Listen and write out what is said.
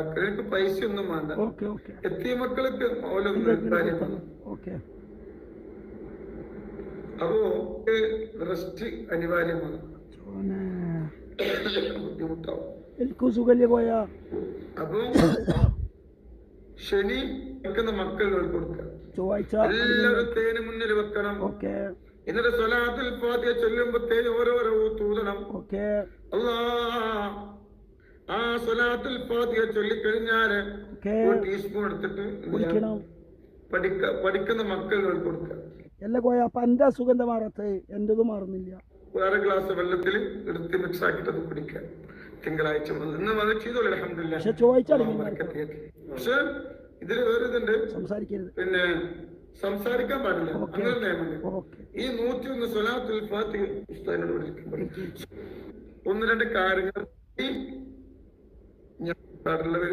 എനിക്ക് പൈസ ഒന്നും വേണ്ട എത്തിയ മക്കൾക്ക് ഓലൊന്നും അപ്പോ റെസ്റ്റ് അനിവാര്യമാണ്. ബുദ്ധിമുട്ടാവും. അപ്പോ ശനി വെക്കുന്ന മക്കൾ കൊടുക്കുക ചൊവ്വാഴ്ച എല്ലാവരും തേന് മുന്നിൽ വെക്കണം. എന്നിട്ട് സ്വലാത്തിൽ ഫാത്തിഹ ചൊല്ലുമ്പോ തേന് ഓരോരോ തൂതണം. അല്ലാ ആ സ്വലാത്തിൽ ഫാത്തിഹ ചൊല്ലിക്കഴിഞ്ഞാൽ ഒരു ടീസ്പൂൺ എടുത്തിട്ട് പഠിക്ക പഠിക്കുന്ന മക്കളുകൾ കൊടുക്കുക. എല്ലാ പോയ അപ്പൊ എന്റെ അസുഖം മാറത്ത്? എന്റേത് മാറുന്നില്ല. വേറെ ഗ്ലാസ് വെള്ളത്തിൽ എടുത്ത് മിക്സ് ആക്കിയിട്ട് അത് കുടിക്കുക. തിങ്കളാഴ്ച മുതൽ. ഇന്ന് അത് ചെയ്തോളൂ അലഹമില്ല പക്ഷെ ഇതിൽ വേറെ ഇതുണ്ട്. സംസാരിക്കരുത്. പിന്നെ സംസാരിക്കാൻ പാടില്ല. അങ്ങനെ നിയമമുണ്ട് ഈ നൂറ്റി ഒന്ന് സ്വലാത്തിൽ ഫാത്തിഹ ഉസ്താദിനോട് വിളിക്കുമ്പോൾ ഒന്ന് രണ്ട് കാര്യങ്ങൾ. ഈ ഞാൻ പാടുള്ളവർ